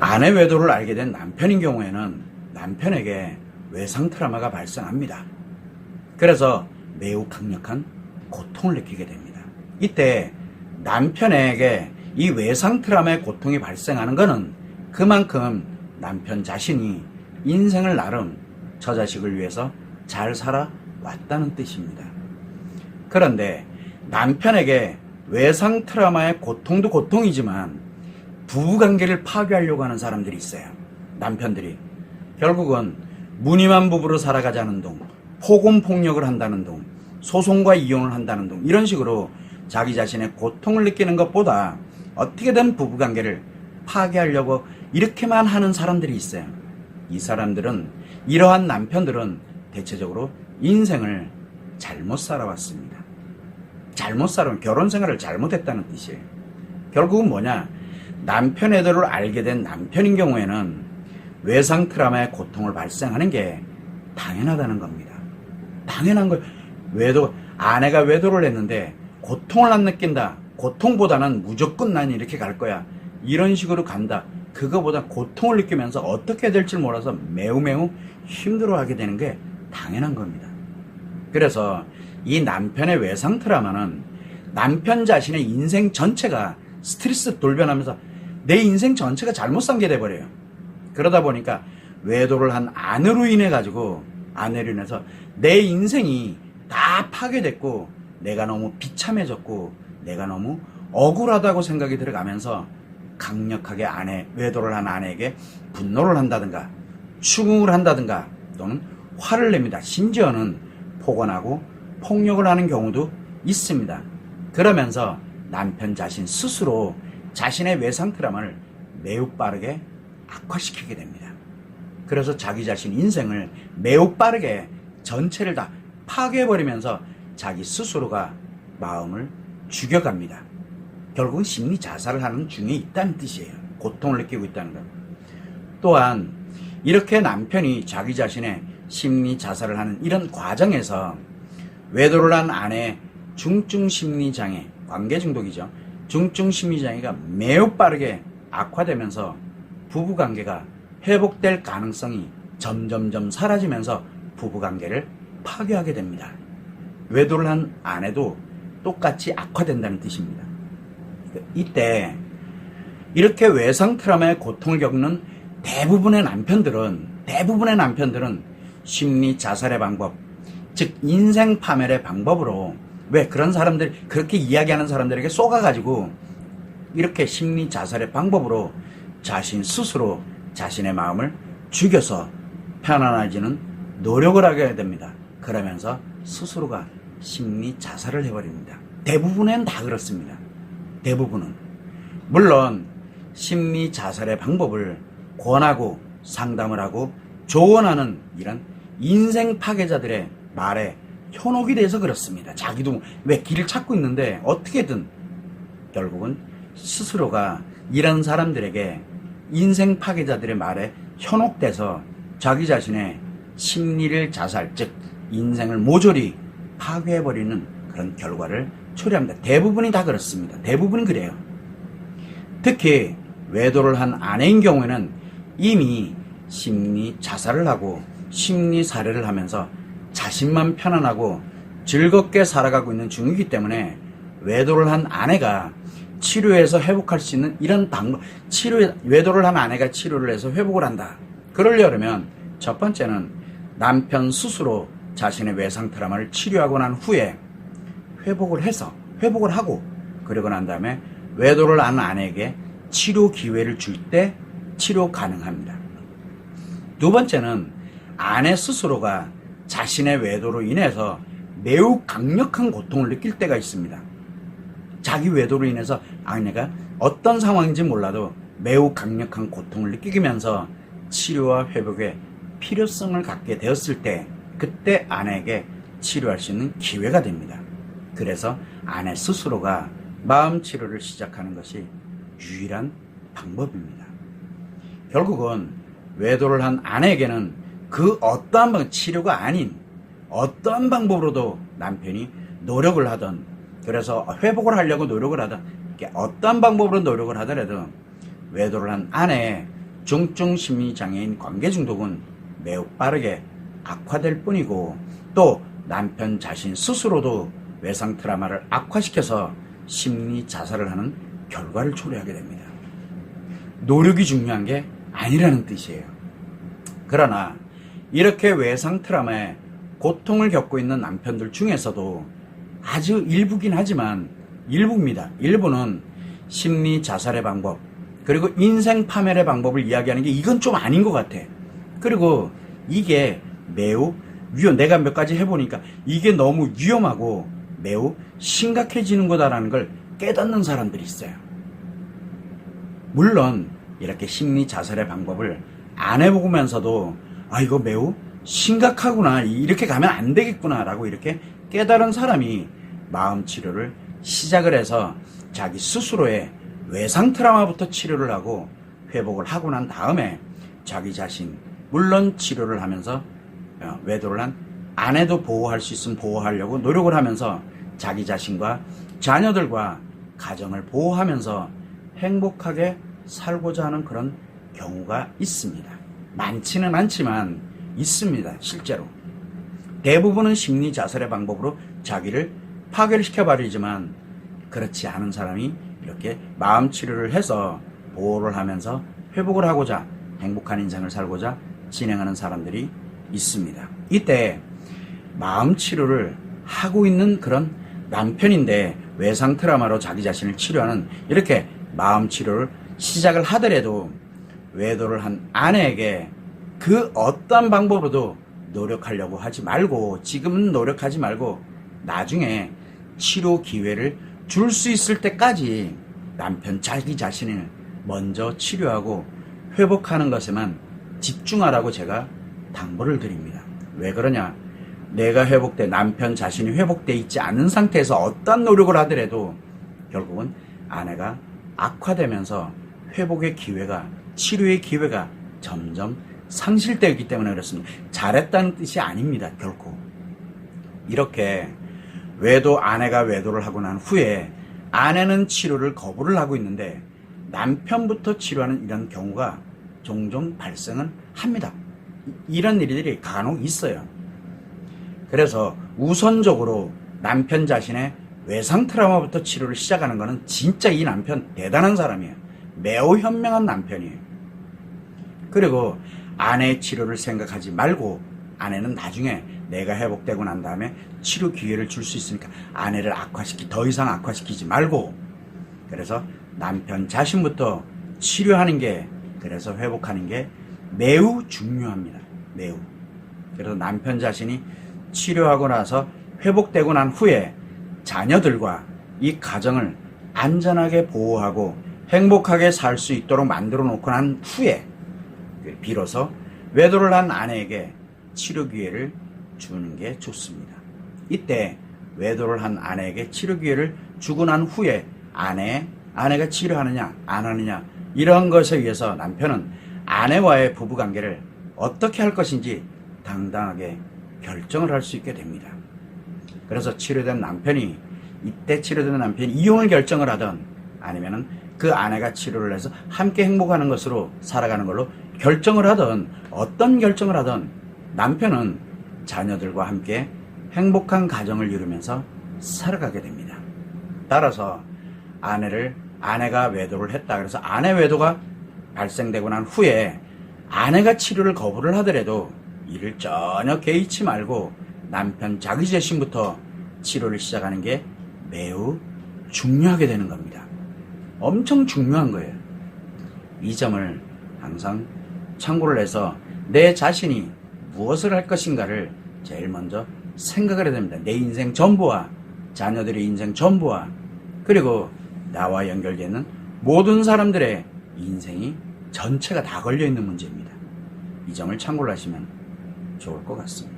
아내 외도를 알게 된 남편인 경우에는 남편에게 외상 트라우마가 발생합니다. 그래서 매우 강력한 고통을 느끼게 됩니다. 이때 남편에게 이 외상 트라우마의 고통이 발생하는 것은 그만큼 남편 자신이 인생을 나름 저 자식을 위해서 잘 살아왔다는 뜻입니다. 그런데 남편에게 외상 트라우마의 고통도 고통이지만 부부관계를 파괴하려고 하는 사람들이 있어요. 남편들이. 결국은 무늬만 부부로 살아가자는 둥, 폭언 폭력을 한다는 둥, 소송과 이혼을 한다는 둥, 이런 식으로 자기 자신의 고통을 느끼는 것보다 어떻게든 부부관계를 파괴하려고 이렇게만 하는 사람들이 있어요. 이 사람들은 이러한 남편들은 대체적으로 인생을 잘못 살아왔습니다. 잘못 살아온 결혼 생활을 잘못했다는 뜻이에요. 결국은 뭐냐? 남편 애들을 알게 된 남편인 경우에는 외상 트라우마의 고통을 발생하는 게 당연하다는 겁니다. 당연한 거 외도 아내가 외도를 했는데 고통을 안 느낀다. 고통보다는 무조건 난 이렇게 갈 거야. 이런 식으로 간다. 그거보다 고통을 느끼면서 어떻게 될지 몰라서 매우 매우 힘들어하게 되는 게 당연한 겁니다. 그래서 이 남편의 외상 트라우마는 남편 자신의 인생 전체가 스트레스 돌변하면서 내 인생 전체가 잘못 산게 돼버려요. 그러다 보니까 외도를 한 아내로 인해 가지고 아내로 인해서 내 인생이 다 파괴됐고 내가 너무 비참해졌고 내가 너무 억울하다고 생각이 들어가면서 강력하게 아내 외도를 한 아내에게 분노를 한다든가 추궁을 한다든가 또는 화를 냅니다. 심지어는 폭언하고 폭력을 하는 경우도 있습니다. 그러면서 남편 자신 스스로 자신의 외상 트라우마를 매우 빠르게 악화시키게 됩니다. 그래서 자기 자신 인생을 매우 빠르게 전체를 다 파괴해버리면서 자기 스스로가 마음을 죽여갑니다. 결국은 심리 자살을 하는 중에 있다는 뜻이에요. 고통을 느끼고 있다는 것. 또한 이렇게 남편이 자기 자신의 심리 자살을 하는 이런 과정에서 외도를 한 아내의 중증 심리 장애, 관계 중독이죠. 중증 심리 장애가 매우 빠르게 악화되면서 부부 관계가 회복될 가능성이 점점점 사라지면서 부부 관계를 파괴하게 됩니다. 외도를 한 아내도 똑같이 악화된다는 뜻입니다. 이때 이렇게 외상 트라우마의 고통을 겪는 대부분의 남편들은 대부분의 남편들은 심리 자살의 방법, 즉 인생 파멸의 방법으로 왜 그런 사람들 그렇게 이야기하는 사람들에게 쏘가가지고 이렇게 심리 자살의 방법으로 자신 스스로 자신의 마음을 죽여서 편안해지는 노력을 하게 됩니다. 그러면서 스스로가 심리 자살을 해버립니다. 대부분은 다 그렇습니다. 대부분은. 물론 심리 자살의 방법을 권하고 상담을 하고 조언하는 이런 인생 파괴자들의 말에 현혹이 돼서 그렇습니다. 자기도 왜 길을 찾고 있는데 어떻게든 결국은 스스로가 이런 사람들에게 인생 파괴자들의 말에 현혹돼서 자기 자신의 심리를 자살, 즉 인생을 모조리 파괴해버리는 그런 결과를 초래합니다. 대부분이 다 그렇습니다. 대부분이 그래요. 특히 외도를 한 아내인 경우에는 이미 심리 자살을 하고 심리 살해를 하면서 자신만 편안하고 즐겁게 살아가고 있는 중이기 때문에 외도를 한 아내가 치료해서 회복할 수 있는 이런 방법, 치료, 외도를 한 아내가 치료를 해서 회복을 한다. 그러려면 첫 번째는 남편 스스로 자신의 외상 트라우마를 치료하고 난 후에 회복을 해서 회복을 하고 그러고 난 다음에 외도를 한 아내에게 치료 기회를 줄 때 치료 가능합니다. 두 번째는 아내 스스로가 자신의 외도로 인해서 매우 강력한 고통을 느낄 때가 있습니다. 자기 외도로 인해서 아내가 어떤 상황인지 몰라도 매우 강력한 고통을 느끼면서 치료와 회복의 필요성을 갖게 되었을 때 그때 아내에게 치료할 수 있는 기회가 됩니다. 그래서 아내 스스로가 마음 치료를 시작하는 것이 유일한 방법입니다. 결국은 외도를 한 아내에게는 그 어떠한 방, 치료가 아닌 어떠한 방법으로도 남편이 노력을 하던 그래서 회복을 하려고 노력을 하던 어떠한 방법으로 노력을 하더라도 외도를 한 아내의 중증 심리 장애인 관계 중독은 매우 빠르게 악화될 뿐이고 또 남편 자신 스스로도 외상 트라우마를 악화시켜서 심리 자살을 하는 결과를 초래하게 됩니다. 노력이 중요한 게 아니라는 뜻이에요. 그러나 이렇게 외상 트라우마에 고통을 겪고 있는 남편들 중에서도 아주 일부긴 하지만 일부입니다. 일부는 심리 자살의 방법, 그리고 인생 파멸의 방법을 이야기하는 게 이건 좀 아닌 것 같아. 그리고 이게 매우 위험, 내가 몇 가지 해보니까 이게 너무 위험하고 매우 심각해지는 거다라는 걸 깨닫는 사람들이 있어요. 물론 이렇게 심리 자살의 방법을 안 해보면서도 아 이거 매우 심각하구나 이렇게 가면 안 되겠구나라고 이렇게 깨달은 사람이 마음 치료를 시작을 해서 자기 스스로의 외상 트라우마부터 치료를 하고 회복을 하고 난 다음에 자기 자신 물론 치료를 하면서 어, 외도를 한 아내도 보호할 수 있으면 보호하려고 노력을 하면서 자기 자신과 자녀들과 가정을 보호하면서 행복하게 살고자 하는 그런 경우가 있습니다. 많지는 않지만 있습니다. 실제로. 대부분은 심리 자살의 방법으로 자기를 파괴를 시켜버리지만 그렇지 않은 사람이 이렇게 마음 치료를 해서 보호를 하면서 회복을 하고자 행복한 인생을 살고자 진행하는 사람들이 있습니다. 이때 마음 치료를 하고 있는 그런 남편인데 외상 트라우마로 자기 자신을 치료하는 이렇게 마음 치료를 시작을 하더라도 외도를 한 아내에게 그 어떤 방법으로도 노력하려고 하지 말고 지금은 노력하지 말고 나중에 치료 기회를 줄 수 있을 때까지 남편 자기 자신을 먼저 치료하고 회복하는 것에만 집중하라고 제가 당부를 드립니다. 왜 그러냐? 내가 회복돼 남편 자신이 회복돼 있지 않은 상태에서 어떤 노력을 하더라도 결국은 아내가 악화되면서 회복의 기회가 치료의 기회가 점점 상실되기 때문에 그렇습니다. 잘했다는 뜻이 아닙니다. 결코. 이렇게 외도 아내가 외도를 하고 난 후에 아내는 치료를 거부를 하고 있는데 남편부터 치료하는 이런 경우가 종종 발생은 합니다. 이런 일들이 간혹 있어요. 그래서 우선적으로 남편 자신의 외상 트라우마부터 치료를 시작하는 것은 진짜 이 남편 대단한 사람이에요. 매우 현명한 남편이에요. 그리고 아내의 치료를 생각하지 말고 아내는 나중에 내가 회복되고 난 다음에 치료 기회를 줄 수 있으니까 아내를 악화시키 더 이상 악화시키지 말고 그래서 남편 자신부터 치료하는 게 그래서 회복하는 게 매우 중요합니다. 매우. 그래서 남편 자신이 치료하고 나서 회복되고 난 후에 자녀들과 이 가정을 안전하게 보호하고 행복하게 살 수 있도록 만들어 놓고 난 후에 비로소 외도를 한 아내에게 치료 기회를 주는 게 좋습니다. 이때 외도를 한 아내에게 치료 기회를 주고 난 후에 아내, 아내가 치료하느냐, 안 하느냐, 이런 것에 의해서 남편은 아내와의 부부 관계를 어떻게 할 것인지 당당하게 결정을 할 수 있게 됩니다. 그래서 치료된 남편이 이때 치료된 남편이 이혼을 결정을 하던 아니면은 그 아내가 치료를 해서 함께 행복하는 것으로 살아가는 걸로 결정을 하던 어떤 결정을 하던 남편은 자녀들과 함께 행복한 가정을 이루면서 살아가게 됩니다. 따라서 아내를 아내가 외도를 했다. 그래서 아내 외도가 발생되고 난 후에 아내가 치료를 거부를 하더라도 이를 전혀 개의치 말고 남편 자기 자신부터 치료를 시작하는 게 매우 중요하게 되는 겁니다. 엄청 중요한 거예요. 이 점을 항상 참고를 해서 내 자신이 무엇을 할 것인가를 제일 먼저 생각을 해야 됩니다. 내 인생 전부와 자녀들의 인생 전부와 그리고 나와 연결되는 모든 사람들의 인생이 전체가 다 걸려 있는 문제입니다. 이 점을 참고를 하시면 좋을 것 같습니다.